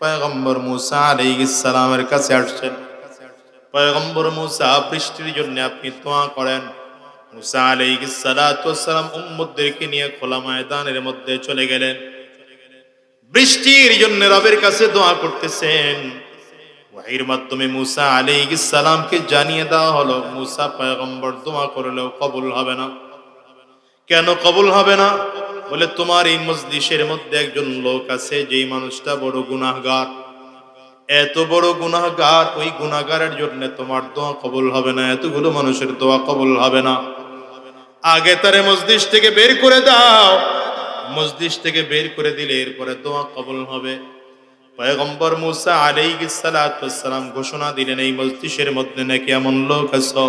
পয়গম্বর মুসা আলাইহিস সালামের কাছে আসছেন। পয়গম্বর মুসা বৃষ্টির জন্য আপনি দোয়া করেন। মুসা আলাইহিস সালাতু সালাম উম্মতদেরকে নিয়ে খোলা ময়দানের মধ্যে চলে গেলেন। বৃষ্টির জন্য রবের কাছে দোয়া করতেছেন। ওয়াহির মাধ্যমে মুসা আলাইহিস সালামকে জানিয়ে দেওয়া হলো, মুসা পয়গম্বর দোয়া করলেও কবুল হবে না। কেন কবুল হবে না? বলে, তোমার এই মজলিসের মধ্যে একজন লোক আছে, যেই মানুষটা বড় গুনাহগার। এত বড় গুনাহগার, ওই গুনাহগারের জন্য তোমার দোয়া কবুল হবে না, এতগুলো মানুষের দোয়া কবুল হবে না। আগে তারে মসজিদ থেকে বের করে দাও। মসজিদ থেকে বের করে দিলে এরপরে দোয়া কবুল হবে। পয়গম্বর মুসা আলাইহিস সালাতু সালাম ঘোষণা দিলেন, এই মসজিদের মধ্যে নাকি এমন লোক আছে,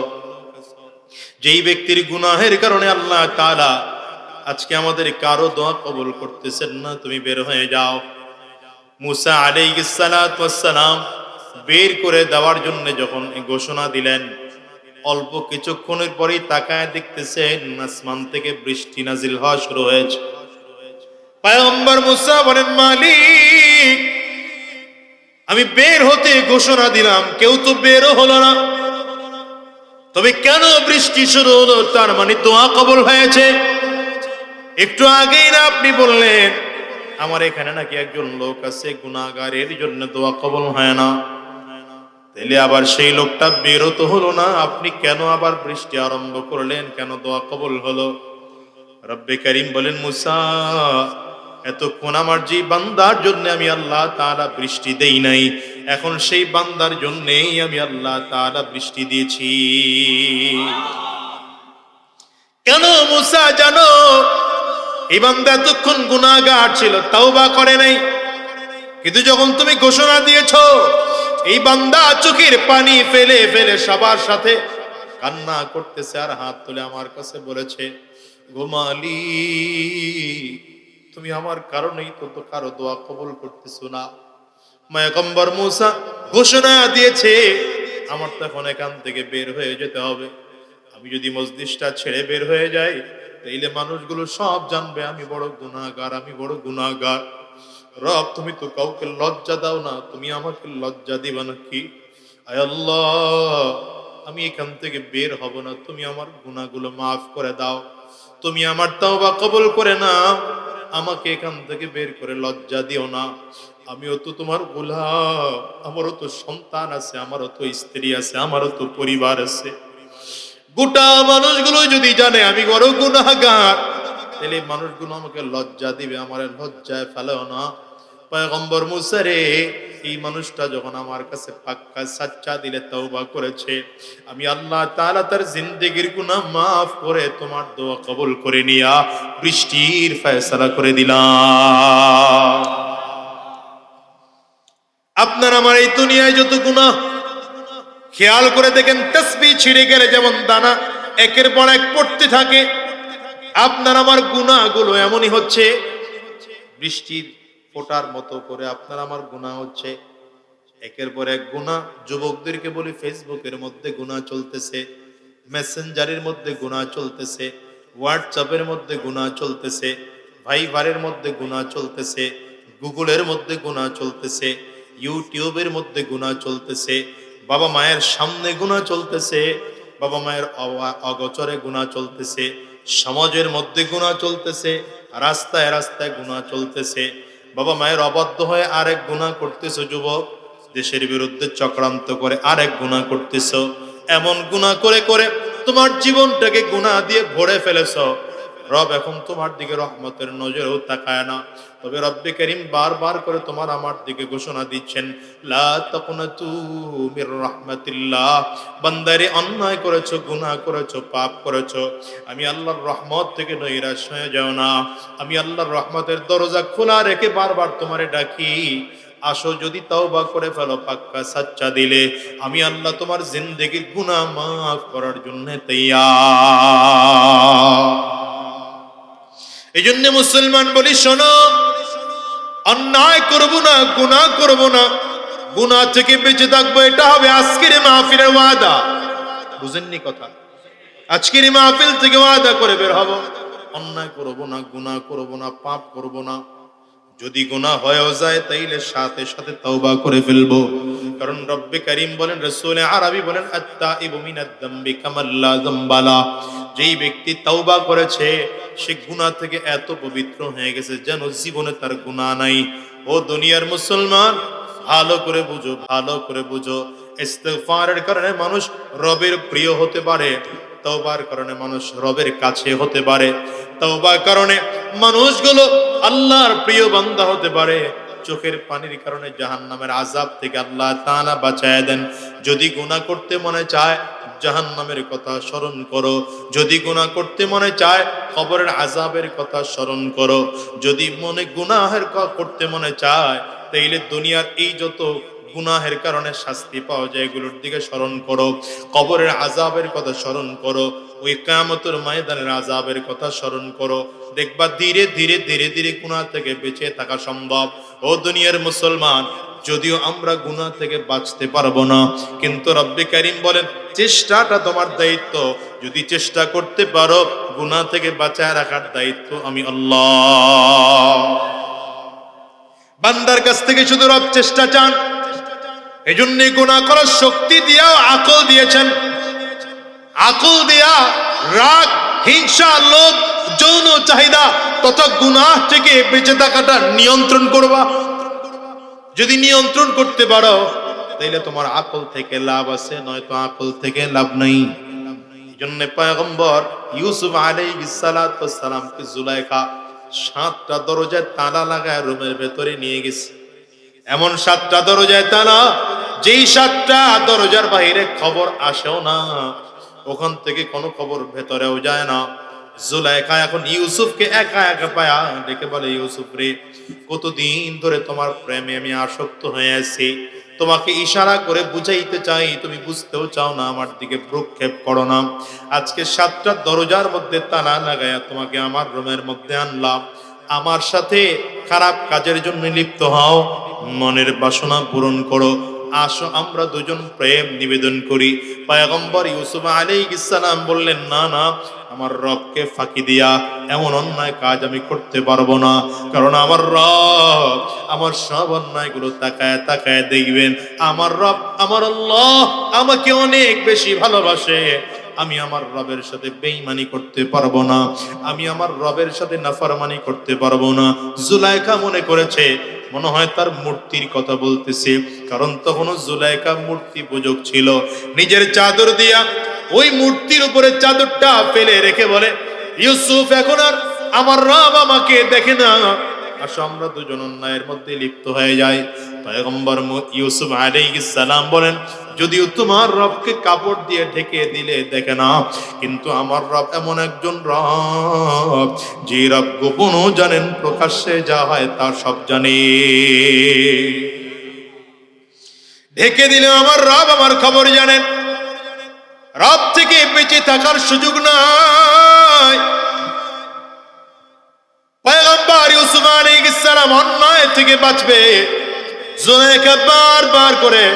যেই ব্যক্তির গুনাহের কারণে আল্লাহ তাআলা আজকে আমাদের কারও দোয়া কবুল করতেছেন না, তুমি বের হয়ে যাও। মুসা আলাইহিস সালাতু সালাম বের করে দেওয়ার জন্য যখন ঘোষণা দিলেন, অল্প কিছুক্ষণের পরেই তাকায় দেখতেছেন আসমান থেকে বৃষ্টি নাজিল হওয়া শুরু হয়েছে। পায়ম্বর মুসা বলেন, মালিক, আমি বের হতে ঘোষণা দিলাম, কেউ তো বেরও হলো না। তবে কেন বৃষ্টি শুরু হলো, তার মানে দোয়া কবল হয়েছে। একটু আগেই না আপনি বললেন, আমার এখানে নাকি একজন লোক আছে গুনাগারের জন্য দোয়া কবল হয় না। তাহলে আবার সেই লোকটা বেরোতো হলো না, আপনি কেন আবার বৃষ্টি আরম্ভ করলেন, কেন দোয়া কবল হলো? রব্বে করিম বলেন, মুসা, এতক্ষণ আমার যে বান্দার জন্য আমি আল্লাহ তাআলা বৃষ্টি দেই নাই, এখন সেই বান্দার জন্যেই আমি আল্লাহ তাআলা বৃষ্টি দিয়েছি। কেন মুসা, জানো বান্দা এতক্ষণ গুনাহগার ছিল, তাওবা করে নাই। কিন্তু যখন তুমি ঘোষণা দিয়েছ, এই বান্দা চোখের পানি ফেলে ফেলে সবার সাথে কান্না করতেছে আর হাত তুলে আমার কাছে বলেছে, ঘুমালি, তুমি আমার কারণেই তো তো কারও দোয়া কবুল করতেছো না। মায়াকম্বর মুসা ঘোষণা দিয়েছে, আমার তো এখন এখান থেকে বের হয়ে যেতে হবে। আমি যদি মসজিদটা ছেড়ে বের হয়ে যাই তাইলে মানুষগুলো সব জানবে, আমি বড় গুনাহগার, আমি বড় গুনাহগার। রব, তুমি তো কাউকে লজ্জা দাও না, তুমি আমাকে লজ্জা দিবা নাকি আয় আল্লাহ, আমি এখান থেকে বের হব না, তুমি আমার গুনাহগুলো মাফ করে দাও। তুমি আমার তাওবা কবুল করে না আমাকে এখান থেকে বের করে লজ্জা দিও না। আমিও তো তোমার গোলাম, আমারও তো সন্তান আছে, আমারও তো স্ত্রী আছে, আমারও তো পরিবার আছে। গোটা মানুষগুলো যদি জানে আমি বড় গুনাহগার, তাহলে মানুষগুলো আমাকে লজ্জা দিবে, আমার লজ্জায় ফেলেও না। পয়গম্বর মুসারে এই মানুষটা যখন আমার কাছে পাক্কা সাচ্চা দিলে তওবা করেছে, আমি আল্লাহ তাআলা তার জিন্দেগির গুনাহ মাফ করে তোমার দোয়া কবুল করে নিয়া বৃষ্টির ফয়সালা করে দিলাম। আপনার আমার এই দুনিয়ায় যত গুনাহ খেয়াল করে দেখেন তসবি ছিঁড়ে গেলে যেমন দানা, একের পর এক পড়তে থাকে। আপনার আমার গুণাগুলো এমনই হচ্ছে, বৃষ্টির ফোটার মতো করে আপনার আমার গুণা হচ্ছে। একের পর এক গুণা যুবকদেরকে বলি ফেসবুকের মধ্যে গুণা চলতেছে, মেসেঞ্জারের মধ্যে গুণা চলতেছে, হোয়াটসঅ্যাপের মধ্যে গুণা চলতেছে ভাইবারের মধ্যে গুণা চলতেছে, গুগলের মধ্যে গুণা চলতেছে, ইউটিউবের মধ্যে গুণা চলতেছে বাবা মায়ের সামনে গুণা চলতেছে, বাবা মায়ের অগচরে গুণা চলতেছে, সমাজের মধ্যে গুণা চলতেছে, রাস্তায় রাস্তায় গুণা চলতেছে। বাবা মায়ের অবাধ্য হয়ে আরেক গুণা করতেছো, যুবক। দেশের বিরুদ্ধে চক্রান্ত করে আরেক গুণা করতেছো। এমন গুণা করে করে তোমার জীবনটাকে গুণা দিয়ে ভরে ফেলেছো। রব, এখন তোমার দিকে রহমতের নজরেও তাকায় না। তবে রব্বে করিম বারবার করে তোমার আমার দিকে ঘোষণা দিচ্ছেন রাহমাতিল্লাহ, বান্দারে অন্যায় করেছ, গুনাহ করেছ, পাপ করেছ। আমি আল্লাহর রহমত থেকে নৈরাশ হয়ে যাও না। আমি আল্লাহর রহমতের দরজা খোলা রেখে বারবার তোমারে ডাকি। আসো, যদি তাও বা করে ফেলো, পাক্কা সাচ্চা দিলে। আমি আল্লাহ তোমার জিন্দেগির গুনাহ মাফ করার জন্য তৈয়ার। এই জন্য মুসলমান বলি, শোনো, অন্যায় করব না, গুনাহ করব না। গুণা থেকে বেঁচে থাকব, এটা হবে আজকের মাহফিলের ওয়াদা। বুঝেননি কথা? আজকের মাহফিল থেকে ওয়াদা করে বের হব। অন্যায় করব না, গুনাহ করব না, পাপ করব না। যদি গুনাহ হয়েও যায়, তাইলে সাথে সাথে তওবা করে ফেলব। কারণ রব্বে করিম বলেন, রসুল আরবি বলেন আত্তা ইবমিনাদ দাম্বি কামাল্লা জাম্বালা যেই ব্যক্তি তাওবা করেছে, সে গুনাহ থেকে এত পবিত্র হয়ে গেছে যেন জীবনে তার গুনাহ নাই। ও দুনিয়ার মুসলমান, ভালো করে বুঝো, ভালো করে বুঝো। ইস্তেগফারের কারণে মানুষ রবের প্রিয় হতে পারে, তওবার কারণে মানুষ রবের কাছে হতে পারে। তওবার কারণে মানুষগুলো আল্লাহর প্রিয় বান্দা হতে পারে। চোখের পানির কারণে জাহান নামের আজাব থেকে আল্লাহ তানা বাঁচায় দেন। যদি গুণা করতে মনে চায় জাহান নামের কথা স্মরণ করো। যদি গুণা করতে মনে চায় খবরের আজাবের কথা স্মরণ করো। যদি মনে গুনাহের করতে মনে চায়, তাইলে দুনিয়ার এই যত গুনাহের কারণে শাস্তি পাওয়া যায়, এগুলোর দিকে স্মরণ করো। কবরের আজাবের কথা স্মরণ করো। ওই কামতের ময়দানের আজাবের কথা স্মরণ করো। দেখবা ধীরে ধীরে ধীরে ধীরে গুনাহ থেকে বেঁচে থাকা সম্ভব। ও দুনিয়ার মুসলমান, যদিও আমরা গুনাহ থেকে বাঁচতে পারব না, কিন্তু রব্বে কারিম বলেন, চেষ্টাটা তোমার দায়িত্ব। যদি চেষ্টা করতে পারো, গুনাহ থেকে বাঁচায় রাখার দায়িত্ব আমি আল্লাহ। বান্দার কাছ থেকে শুধু রব চেষ্টা চান এজন্য গুনাহ করার শক্তি দিয়াও আকল দিয়েছেন। আকল দিয়া রাগ, হিংসা, লোভ, যৌন চাহিদা তথা গুনাহ থেকে বেঁচে থাকাটা নিয়ন্ত্রণ করবা। যদি নিয়ন্ত্রণ করতে পারো, তাইলে তোমার আকল থেকে লাভ আছে, নয়তো আকল থেকে লাভ নাই। জন্য পয়গম্বর ইউসুফ আলাইহিস সালাতু সালামকে জুলাইখা সাতটা দরজায় তালা লাগায় রুমের ভেতরে নিয়ে গেছে। এমন সাতটা দরজায় তালা যেই সাতটা দরজার বাইরে খবর আসেও না, ওখান থেকে কোনো খবর ভেতরেও যায় না। জুলাইখা এখন ইউসুফকে একা একা পায়া ডেকে বলে, ইউসুফ রে, কতদিন ধরে তোমার প্রেমে আমি আসক্ত হয়ে আছি। তোমাকে ইশারা করে বুঝাইতে চাই, তুমি বুঝতেও চাও না, আমার দিকে প্রক্ষেপ করো না। আজকে সাতটা দরজার মধ্যে তালা লাগায়া তোমাকে আমার রুমের মধ্যে আনলাম। আমার সাথে খারাপ কাজের জন্য লিপ্ত হও। মনের বাসনা পূরণ করো। আসো, আমরা দুজন প্রেম নিবেদন করি। পয়গম্বর ইউসুফ আলাইহিস সালাম বললেন, না না, আমার রবকে ফাঁকি দিয়া এমন অন্যায় কাজ আমি করতে পারব না। কারণ আমার রব আমার সব অন্যায়গুলো তাকায় তাকায় দেখবেন। আমার রব আমার আল্লাহ আমাকে অনেক বেশি ভালোবাসে। আমি আমার রবের সাথে বেইমানি করতে পারব না। আমি আমার রবের সাথে নাফারমানি করতে পারব না। জুলাইখা মনে করেছে মনে হয় তার মূর্তির কথা বলতেছে। কারণ তখনও জুলাইকা মূর্তি পূজক ছিল। নিজের চাদর দিয়া ওই মূর্তির উপরে চাদরটা ফেলে রেখে বলে, ইউসুফ, এখন আর আমার রব আমাকে দেখে না। আসো আমরা দুজন অন্যায়ের মধ্যে লিপ্ত হয়ে যাই। পয়গম্বর ইউসুফ আলাইহিস সালাম বলেন, যদিও তোমার রবকে কাপড় দিয়ে ঢেকে দিলে দেখে না, কিন্তু আমার রব এমন একজন রব। যে রব গোপনও জানেন প্রকাশ্যে যা হয় তা সব জানে। ঢেকে দিলে আমার রব আমার খবর জানেন। রব থেকে বেঁচে থাকার সুযোগ নাই। পয়গম্বর ইউসুফ আলাইহিস সালাম অন্যায় থেকে বাঁচবে। জুলাইখা বারবার করে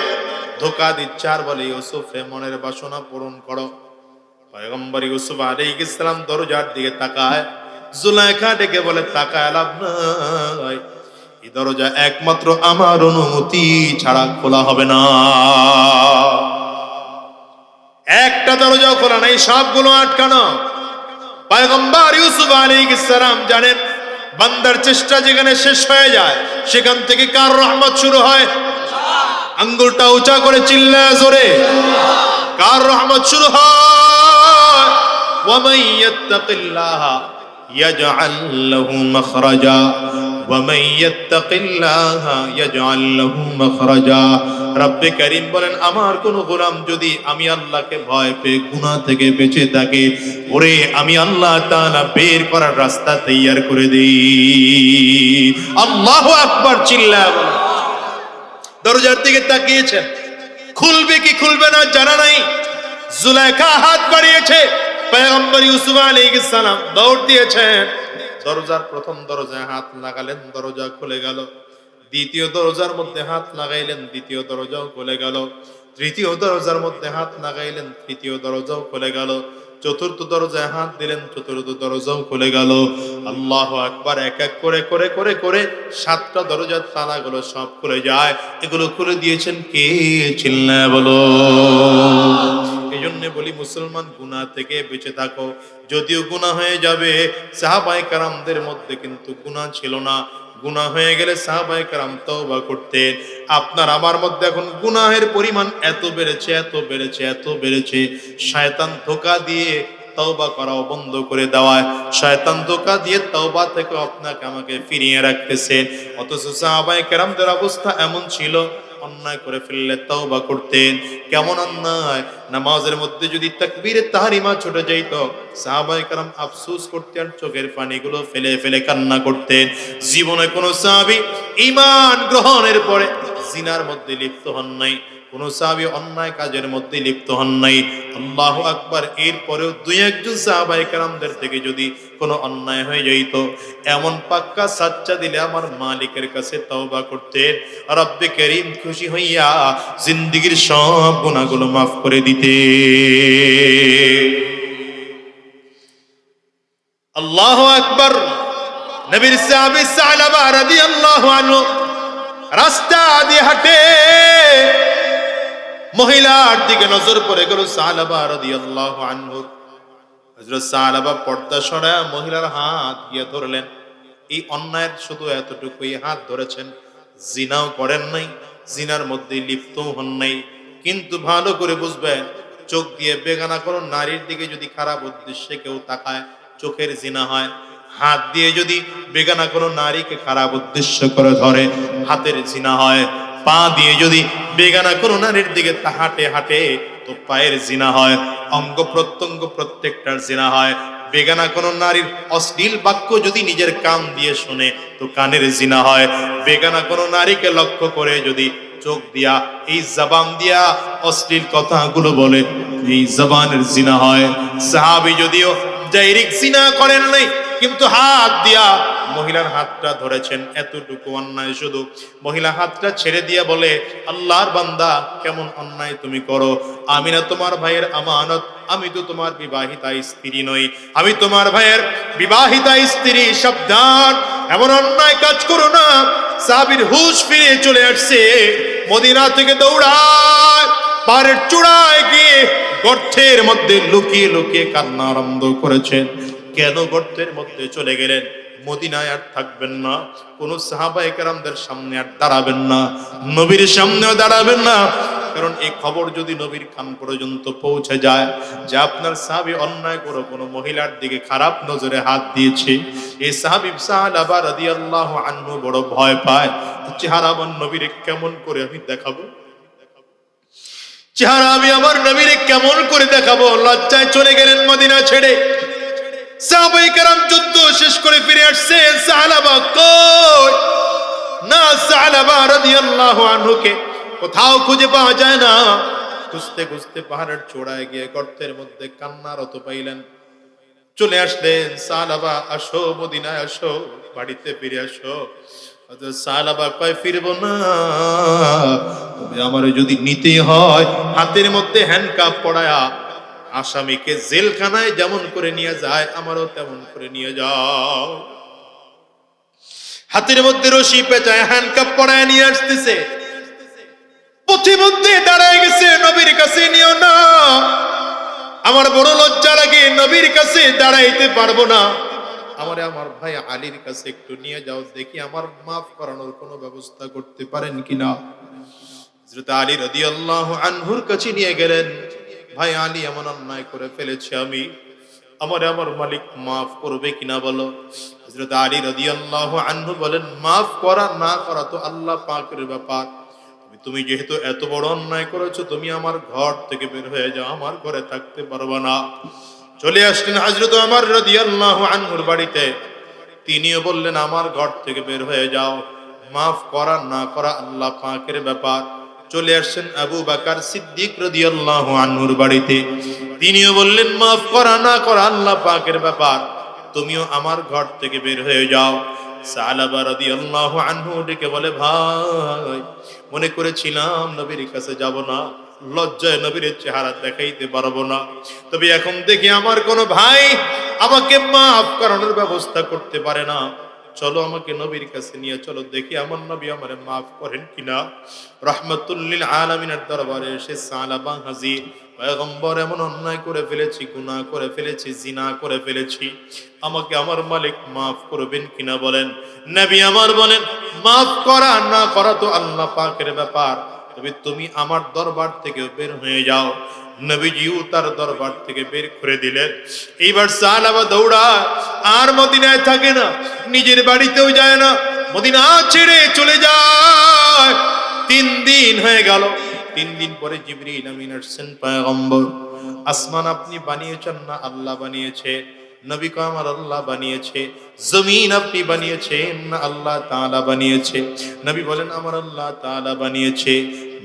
ধোকা দিচ্ছে আর বলে, ইউসুফ, রে মনের বাসনা পূরণ করো। পয়গম্বর ইউসুফ আলাইহিস সালাম দরজার দিকে তাকায়। জুলাইখা ডেকে বলে, তাকায় লাভ নাই। এই দরজা একমাত্র আমার অনুমতি ছাড়া খোলা হবে না। একটা দরজা খোলা নাই, সবগুলো আটকানো। পয়গম্বর ইউসুফ আলাইহিস সালাম জানেন, বান্দার চেষ্টা যেখানে শেষ হয়ে যায়, সেখান থেকে কার রহমত শুরু হয়? আঙ্গুলটা উঁচা করে চিল্লা জোরে। কার রহমত শুরু হয়? ওয়ামাইয়াত্তাকিল্লাহ يجعل له مخرجا ومن يتق الله يجعل له مخرجا রব্বে করিম বলেন আমার কোন গোলাম যদি আমি আল্লাহকে ভয় পেয়ে গুনাহ থেকে বেঁচে থাকে ওরে আমি আল্লাহ তাআলা বের করার রাস্তা তৈয়ার করে দেই আল্লাহু আকবার চিল্লায় বলেন দরজার দিকে তাকিয়েছেন খুলবে কি খুলবে না জানা নাই জুলাইখা হাত বাড়িয়েছে পয়গম্বর ইউসুফ আলাইহিস সালাম দৌড় দিয়েছেন। দরজার প্রথম দরজায় হাত লাগালেন, দরজা খুলে গেল। দ্বিতীয় দরজার মধ্যে হাত লাগাইলেন, দ্বিতীয় দরজাও খুলে গেল। তৃতীয় দরজার মধ্যে হাত লাগাইলেন, তৃতীয় দরজাও খুলে গেল। চতুর্থ দরজায় হাত দিলেন, চতুর্থ দরজাও খুলে গেল। আল্লাহ একবার এক এক করে করে করে করে সাতটা দরজার তালাগুলো সব খুলে যায়। এগুলো খুলে দিয়েছেন কে? চিল্লা বলো। এই জন্য বলি, মুসলমান গুনাহ থেকে বেঁচে থাকো। যদিও গুনাহ হয়ে যাবে সাহাবাই কারামদের মধ্যে কিন্তু গুনাহ ছিল না। গুনাহ হয়ে গেলে সাহাবাই কারাম তওবা করতেন। আপনার আমার মধ্যে এখন গুনাহের পরিমাণ এত বেড়েছে এত বেড়েছে এত বেড়েছে। শয়তান ধোকা দিয়ে তওবা করাও বন্ধ করে দেওয়ায়। শয়তান ধোকা দিয়ে তওবা থেকে আপনাকে আমাকে ফিরিয়ে রাখতেছেন অথচ সাহাবাই কেরামদের অবস্থা এমন ছিল অন্যায় করে ফেললে তাও বা করতেন। কেমন অন্যায়? নামাজের মধ্যে যদি তাকবীরে তাহারিমা ছুটে যাইত সাহাবাই কারণ আফসুস করতেন, চোখের পানিগুলো ফেলে ফেলে কান্না করতেন। জীবনে কোনো সাহাবি ইমান গ্রহণের পরে জিনার মধ্যে লিপ্ত হন নাই, কোন সাহাবী অন্যায় কাজের মধ্যে লিপ্ত হন নাই। আল্লাহ আকবার এর পরেও দুই একজন সাহাবায়ে কেরামদের থেকে যদি কোনো অন্যায় হয়ে যাইত, এমন পাক্কা সাচ্চা দিলে আমার মালিকের কাছে তওবা করতেন রব্বে করিম খুশি হইয়া জিন্দিগির সব গুণাগুলো মাফ করে দিতে আল্লাহ আকবার, নবীর সাহাবী সালাবা রাদিয়াল্লাহু আনহু রাস্তা দিয়ে হাঁটে। মহিলার দিকে নজর পড়ে গেল সালাবা রাদিয়াল্লাহু আনহু। হযরত সালাবা পর্দা সরায় মহিলার হাত গিয়ে ধরলেন। এই অন্যায়ের শুধু এতটুকুই হাত ধরেছেন। জিনাও করেন নাই, জিনার মধ্যে লিপ্ত হন নাই। কিন্তু ভালো করে বুঝবেন, চোখ দিয়ে বেগানা কোনো নারীর দিকে যদি খারাপ উদ্দেশ্যে কেউ তাকায়, চোখের জিনা হয়। হাত দিয়ে যদি বেগানা কোনো নারীকে খারাপ উদ্দেশ্য করে ধরে, হাতের জিনা হয়, পা দিয়ে যদি বেগানা কোনো নারীর দিকে তা হাঁটে হাঁটে, তো পায়ের জিনা হয়, অঙ্গ প্রত্যঙ্গ প্রত্যেকটার জিনা হয়। বেগানা কোনো নারীর অশ্লীল বাক্য যদি নিজের কান দিয়ে শুনে, তো কানের জিনা হয়। বেগানা কোনো নারীকে লক্ষ্য করে যদি চোখ দিয়া, এই জবান দিয়া অশ্লীল কথাগুলো বলে, এই জবানের জিনা হয়। সাহাবি যদিও ডাইরেক্ট জিনা করেন নাই। কিন্তু হাত দিয়া মহিলার হাতটা ধরেছেন। এতটুকু অন্যায় শুধু। মহিলা হাতটা ছেড়ে দিয়ে বলে, আল্লাহর বান্দা, কেমন অন্যায় তুমি করো? আমি না তোমার ভাইয়ের আমানত, আমি তো তোমার বিবাহিতা স্ত্রী নই। আমি তোমার ভাইয়ের বিবাহিতা স্ত্রী, সাবধান। এমন অন্যায় কাজ করো না। সাবির হুশ ফিরে চলে আসছে। মদিনা থেকে দৌড়ায় পাহাড়ের চূড়ায় গিয়ে গর্তের মধ্যে লুকিয়ে লুকিয়ে কান্না আরম্ভ করেছেন কেন গর্তের মধ্যে চলে গেলেন? মদিনায় আর থাকবেন না। কোন সাহাবা একরামদের সামনে আর দাঁড়াবেন না। নবীর সামনেও দাঁড়াবেন না। কারণ এই খবর যদি নবীর কান পর্যন্ত পৌঁছে যায়, যে আপনার সাহাবি অন্যায় করে কোনো মহিলার দিকে খারাপ নজরে হাত দিয়েছে, এই সাহাবি সাহাবা রাদিয়াল্লাহু আনহু বড় ভয় পায়। চেহারাবান নবীর কেমন করে আমি দেখাবো? চেহারা আমি আমার নবীরে কেমন করে দেখাবো? লজ্জায় চলে গেলেন মদিনা ছেড়ে। সাহাবাই কারাম শেষ করে ফিরে আসছে সাহালাবা কই? না সাহালাবা রাদিয়াল্লাহু আনহুকে কোথাও খুঁজে পাওয়া যায় না। খুঁজতে খুঁজতে পাহাড়ের চূড়ায় গিয়ে গর্তের মধ্যে কান্নারত পাইলেন। চলে আসলেন। সালাবা আসো মদিনায়, আসো, বাড়িতে ফিরে আসো। আমার যদি নিতে হয়, হাতের মধ্যে আসামিকে জেলখানায় যেমন করে নিয়ে যায়, আমারও তেমন করে নিয়ে যাও। হাতের মধ্যে রশি পেঁচায় হ্যান্ডকাপ পড়ায় নিয়ে আসতেছে। পথিমধ্যে দাঁড়ায় গেছে, নবীর কাছে নিও না। আমার বড় লজ্জা লাগে, নবীর কাছে দাঁড়াইতে পারব না। আমারে আমার ভাই আলীর কাছে একটু নিয়ে যাও, দেখি আমার মাফ করানোর কোনো ব্যবস্থা করতে পারেন কিনা। হযরত আলী রাদিয়াল্লাহু আনহুর কাছে নিয়ে গেলেন। ভাই আলী এমন অন্যায় করে ফেলেছে আমি। আমারে আমার মালিক মাফ করবে কিনা বলো। হযরত আলী রাদিয়াল্লাহু আনহু বলেন, মাফ করা না করা তো আল্লাহ পাকের ব্যাপার। তুমি- যেহেতু এত বড় অন্যায় করেছ, তুমি আমার ঘর থেকে বের হয়ে যাও, আমার ঘরে থাকতে পারবে না। চলে আসলেন হযরত আমার রাদিয়াল্লাহু আনহুর বাড়িতে। তিনিও বললেন, আমার ঘর থেকে বের হয়ে যাও। মাফ করা না করা আল্লাহ পাকের ব্যাপার। চলে আসছেন আবু বাকার সিদ্দিক রাদিয়াল্লাহু আনহুর বাড়িতে। তিনিও বললেন, মাফ করা না করা আল্লাহ পাকের ব্যাপার। তুমিও আমার ঘর থেকে বের হয়ে যাও। সালাবা রাদিয়াল্লাহু আনহু ডেকে বলে, ভাই, মনে করেছিলাম নবীর কাছে যাব না। লজ্জায় নবীর চেহারা দেখাইতে পারব না। তবে এখন দেখি আমার কোনো ভাই আমাকে মাফ করানোর ব্যবস্থা করতে পারে না। চলো আমাকে নবীর কাছে নিয়ে চলো, দেখি আমার নবী আমার মাফ করেন কিনা। রহমতুল্লিল আলমিনের দরবারে এসে সালাবা হাজির পয়গম্বর এমন অন্যায় করে ফেলেছি, গুনাহ করে ফেলেছি, জিনা করে ফেলেছি। আমাকে আমার মালিক মাফ করবেন কিনা বলেন। নবী আমার বলেন, মাফ করা না করা তো আল্লাহ পাকের ব্যাপার। তবে তুমি আমার দরবার থেকে বের হয়ে যাও। নবীজিও তার দরবার থেকে বের করে দিলেন। এইবার সালাবা দৌড়া, আর মদিনায় থাকে না, নিজের বাড়িতেও যায় না, মদিনা ছেড়ে চলে যায়। তিন দিন হয়ে গেল। তিন দিন পরে জিবরিল আমিন আসছেন পয়গম্বর। আসমান আপনি বানিয়েছেন না আল্লাহ বানিয়েছে? নবী কো আমার আল্লাহ বানিয়েছে, জমিন আপনি বানিয়েছেন আল্লাহ তাআলা বানিয়েছে। নবী বলেন, আমার আল্লাহ তাআলা বানিয়েছে,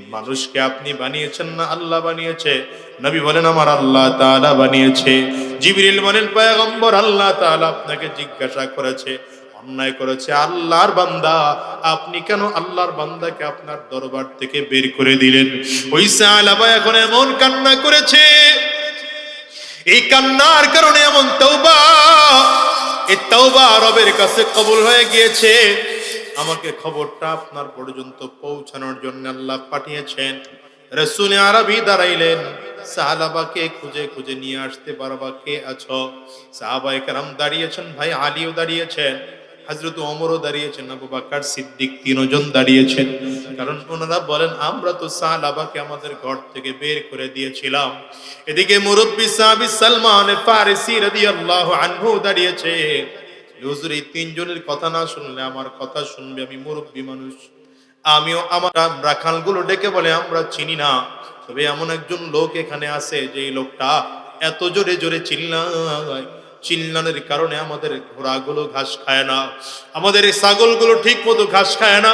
মানুষকে আপনি বানিয়েছেন, না আল্লাহ বানিয়েছে? নবী বলেন, আমার আল্লাহ তাআলা বানিয়েছে। জিবরিল বলেন, পয়গম্বর আল্লাহ তাআলা আপনাকে জিজ্ঞাসা করেছে, অন্যায় করেছে, আল্লাহর বান্দা, আপনি কেন আল্লাহর বান্দাকে আপনার দরবার থেকে বের করে দিলেন? ওই সালাবা এখন এমন কান্না করেছে এই কান্নার কারণে এমন তৌবা এই তৌবা রবের কাছে কবুল হয়ে গিয়েছে। আমাকে খবরটা আপনার পর্যন্ত পৌঁছানোর জন্য আল্লাহ পাঠিয়েছেন। রসুল আরবি দাঁড়াইলেন। সাহালাবাকে খুঁজে খুঁজে নিয়ে আসতে পারবা কে আছো? সাহাবাই কারাম দাঁড়িয়েছেন, ভাই আলীও দাঁড়িয়েছেন। হজরত ওমরও দাঁড়িয়েছেন, আবু বাক্কার সিদ্দিক তিনজন দাঁড়িয়েছেন। কারণ ওনারা বলেন, আমরা তো সাহাবাকে আমাদের ঘর থেকে বের করে দিয়েছিলাম। এদিকে মুরব্বী সাহাবী সালমান ফারিসি রাদিয়াল্লাহু আনহু দাঁড়িয়েছে। হুজুর, এই তিনজনের কথা না শুনলে আমার কথা শুনবে আমি মুরব্বী মানুষ। আমিও আমার রাখালগুলো ডেকে বলে, আমরা চিনি না। তবে এমন একজন লোক এখানে আছে যে লোকটা এত জোরে জোরে চিল্লায়। চিল্লানের কারণে আমাদের ঘোড়াগুলো ঘাস খায় না, আমাদের এই ছাগলগুলো ঠিক মতো ঘাস খায় না,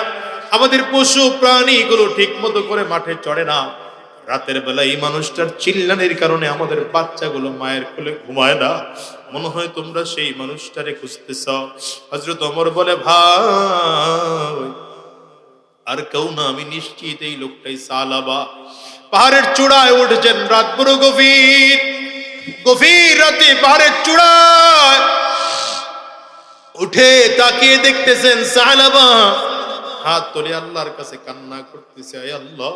আমাদের পশু প্রাণীগুলো ঠিক মতো করে মাঠে চড়ে না। রাতের বেলা এই মানুষটার চিল্লানের কারণে আমাদের বাচ্চাগুলো মায়ের কোলে ঘুমায় না। মনে হয় তোমরা সেই মানুষটারে খুঁজতেছ। হজরত অমর বলে, ভাই, আর কেউ না, আমি নিশ্চিত এই লোকটাই সালাবা। পাহাড়ের চূড়ায় উঠেছেন রাত বড় গভীর। গভীর রাতে পাহাড়ের চূড়ায় উঠে তাকিয়ে দেখতেছেন সালাবা হাত তোলে আল্লাহর কাছে কান্না করতেছে, আয় আল্লাহ,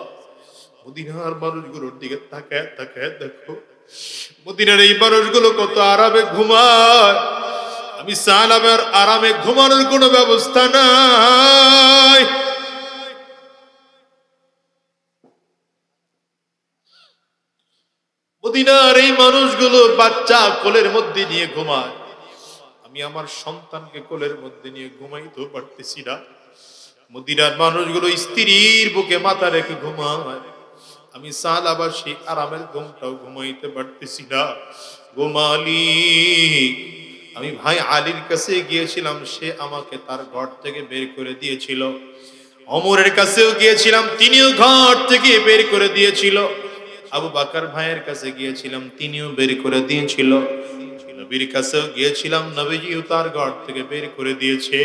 মদিনার মানুষগুলোর দিকে তাকায় তাকায় দেখো, মদিনার এই মানুষগুলো কত আরামে ঘুমায়। আমি সালামের আরামে ঘুমানোর কোনো ব্যবস্থা নাই। মদিনার এই মানুষগুলো বাচ্চা কোলের মধ্যে নিয়ে ঘুমায়। আমি আমার সন্তানকে কোলের মধ্যে নিয়ে ঘুমাইতেও পারতেছি না। মদিনার মানুষগুলো স্ত্রীর বুকে মাথা রেখে ঘুমায়। আমি সালাবাসী আরামের ঘুমটাও ঘুমাইতে পারতেছি না। ঘুমালি আমি ভাই আলীর কাছে গিয়েছিলাম, সে আমাকে তার ঘর থেকে বের করে দিয়েছিল। অমরের কাছেও গিয়েছিলাম, তিনিও ঘর থেকে বের করে দিয়েছিল। আবু বাকার ভাইয়ের কাছে গিয়েছিলাম, তিনিও বের করে দিয়েছিল। নবীর কাছে গিয়েছিলাম, নবীজিও তার ঘর থেকে বের করে দিয়েছে।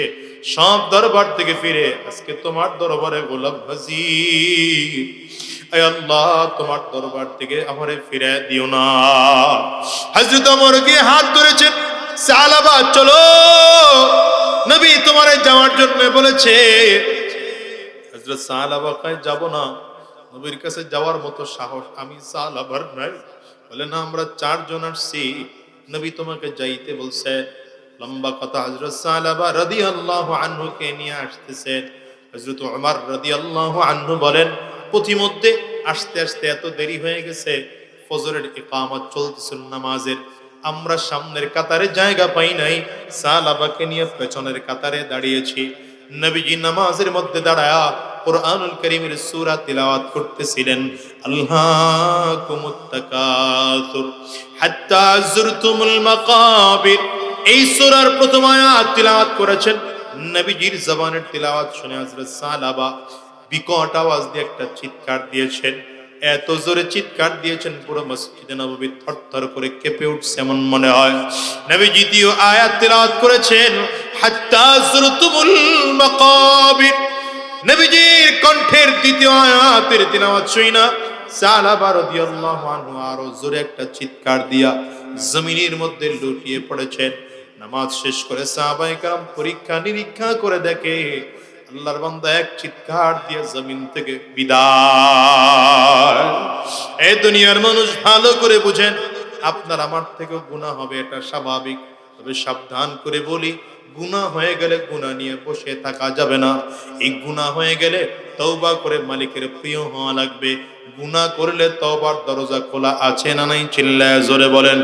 সব দরবার থেকে ফিরে, আজকে তোমার দরবারে গোলাপ আল্লাহ, তোমার দরবার থেকে আমারে ফিরে দিও না। হযরত ওমর গিয়ে হাত ধরেছেন, সালাবা, চলো। নবী তোমারে যাওয়ার জন্য বলেছে হযরত সালাবা কয়, যাব না। নবীর কাছে যাওয়ার মতো সাহস আমি সালাবার নাই। বলে, না, আমরা চারজন আসছি। নবী তোমাকে যাইতে বলছে। লম্বা কথা হজরত সালাবা রদি আল্লাহ আনহুকে নিয়ে আসতেছেন হজরত উমর রদি আল্লাহ আনহু বলেন, পথিমধ্যে আসতে আসতে এত দেরি হয়ে গেছে। ফজরের ইকামত চলতেছিল নামাজের। আমরা সামনের কাতারে জায়গা পাই নাই। সালাবাকে নিয়ে পেছনের কাতারে দাঁড়িয়েছি। নবীজি নামাজের মধ্যে দাঁড়ায়া কোরআনুল করিমের সূরা তিলাওয়াত করতেছিলেন তাকাসুর হাত্তা যুরতুমুল মাকাবির। এই সূরার প্রথম আয়াত তিলাওয়াত করেছেন নবীজির জবানের তিলাওয়াত শুনে হযরত সালাবা বিকট আওয়াজ দিয়ে একটা চিৎকার দিয়েছেন। এত জোরে চিৎকার দিয়েছেন, পুরো মসজিদে নববী থরথর করে কেঁপে উঠছে এমন মনে হয়। নবী দ্বিতীয় আয়াত তেলাওয়াত করেছেন, হাত্তা যুরতুমুল মাকাবির। নবীজির কণ্ঠের দ্বিতীয় আয়াতের তিলাওয়াত শুই না সালাবা রাদিয়াল্লাহু আনহু আরো জোরে একটা চিৎকার দিয়া জমিনের মধ্যে লুটিয়ে পড়েছেন নামাজ শেষ করে সাহাবায়ে کرام পরীক্ষা নিরীক্ষা করে দেখে আল্লাহর বান্দা এক চিৎকার দিয়ে জমিন থেকে বিদায় এই দুনিয়ার মানুষ ভালো করে বুঝেন আপনার আমার থেকেও গুনাহ হবে এটা স্বাভাবিক তবে সাবধান করে বলি গুনাহ হয়ে গেলে গুনাহ নিয়ে বসে থাকা যাবে না। এই গুনাহ হয়ে গেলে তওবা করে মালিকের প্রিয় হওয়া লাগবে। গুনাহ করলে তওবার দরজা খোলা আছে না নাই? চিল্লায় জোরে বলেন।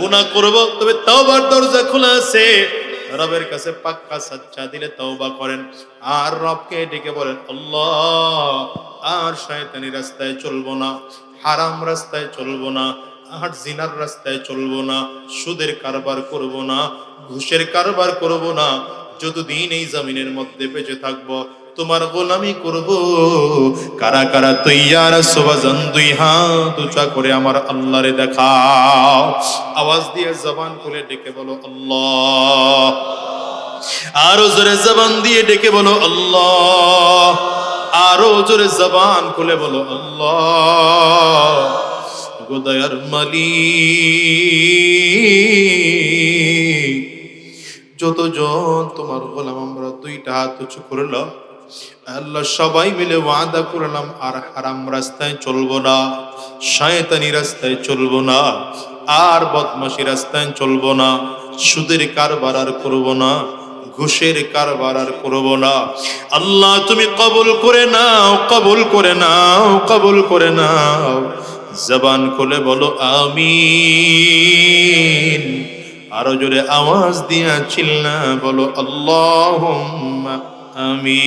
গুনাহ করব, তবে তওবার দরজা খোলা আছে। রবের কাছে পাক্কা সাচ্চা দিলে তওবা করেন। আর রবকে ডেকে বলেন, আল্লাহ, আর শয়তানি রাস্তায় চলবো না, হারাম রাস্তায় চলবো না, আর জিনার রাস্তায় চলবো না, সুদের কারবার করব না ঘুষের কারবার করব না। যতদিন এই জমিনের মধ্যে বেঁচে থাকব, তোমার গোলামি করব। কারা কারা তৈয়ার, সোবাজান দুই হাত উঁচা করে আমার আল্লাহরে দেখাও। আওয়াজ দিয়ে জবান খুলে ডেকে বলো, আল্লাহ। আরও জোরে জবান দিয়ে ডেকে বলো, আল্লাহ। আরও জোরে জবান খুলে বলো, আল্লাহ। গোদয়ার মালিক। যতজন তোমার গোলাম, আমরা দুইটা হাত উঁচু করলাম আল্লাহ সবাই মিলে ওয়াদা করলাম আর হারাম রাস্তায় চলবো না, শয়তানি রাস্তায় চলবো না, আর বদমাশি রাস্তায় চলবো না, সুদের কারবার আর করব না, ঘুষের কারবার আর করব না। আল্লাহ, তুমি কবুল করে নাও, কবুল করে নাও, কবুল করে নাও। জবান খুলে বলো, আমিন। আরও জোরে আওয়াজ দিয়া চিল্লা বলো আল্লাহ আমি